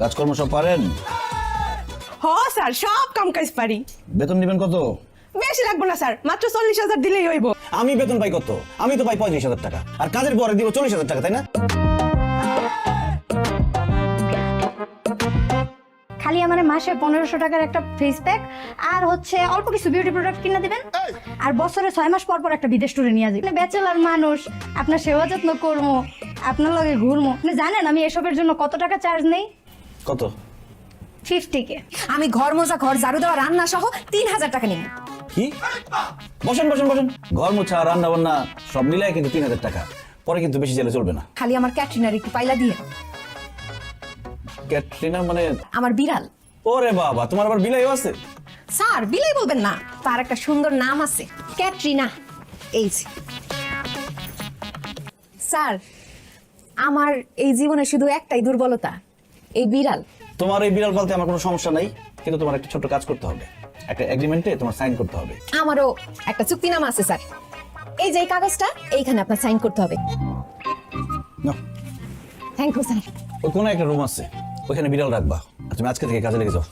কাজকর্ম সব পারেন? হ স্যার সব কাম কাজ পারি। বেতন নেবেন কত? বেশি লাগবে না স্যার মাত্র চল্লিশ হাজার দিলেই হইব। আমি বেতন পাই কত? আমি তো পাই পঁয়ত্রিশ হাজার টাকা। আর কাজের পরে দিব চল্লিশ হাজার টাকা তাই না? খালি আমার মাসে পনেরোশো টাকার একটা ফেস প্যাক আর হচ্ছে অল্প কিছু বিউটি প্রোডাক্ট কিনে দিবেন। আর বছরে ছয় মাস পর পর একটা বিদেশ ট্যুরে নিয়ে যাবেন ব্যাচেলার মানুষ আপনার সেবা যত্ন করব আপনার লগে ঘুরবো। আপনি জানেন আমি এসবের জন্য কত টাকা চার্জ নেই? কত? ফিফটি কে আমি ঘর মোজা ঘর ঝাড়ু দেওয়া রান্না সহ তিন হাজার টাকা নিব। কি? বসেন বসেন বসেন। ঘর মোছা রান্না বান্না সব মিলাই কিন্তু তিন হাজার টাকা। পরে কিন্তু বেশি চাইলে চলবে না। খালি আমার ক্যাটরিনার একটু পাইলা দিয়ে। ক্যাটরিনা মানে? আমার বিড়াল। ওরে বাবা তোমার আবার বিলাইও আছে? স্যার বিলাই বলবেন না। তার একটা সুন্দর নাম আছে ক্যাটরিনা। এই যে। স্যার আমার এই জীবনে শুধু একটাই দুর্বলতা। এই বিড়াল। তোমার এই বিড়াল পালতে আমার কোনো সমস্যা নাই কিন্তু তোমার একটা ছোট কাজ করতে হবে। একটা এগ্রিমেন্টে তোমার সাইন করতে হবে। আমারও একটা চুক্তিনামা আছে স্যার। এই যে এই কাগজটা এইখানে আপনার সাইন করতে হবে। নাও, থ্যাংক ইউ স্যার। ওই কোনো একটা রুম আছে ওইখানে বিড়াল রাখবা। আর তুমি আজকে থেকে কাজে লেগে যাও।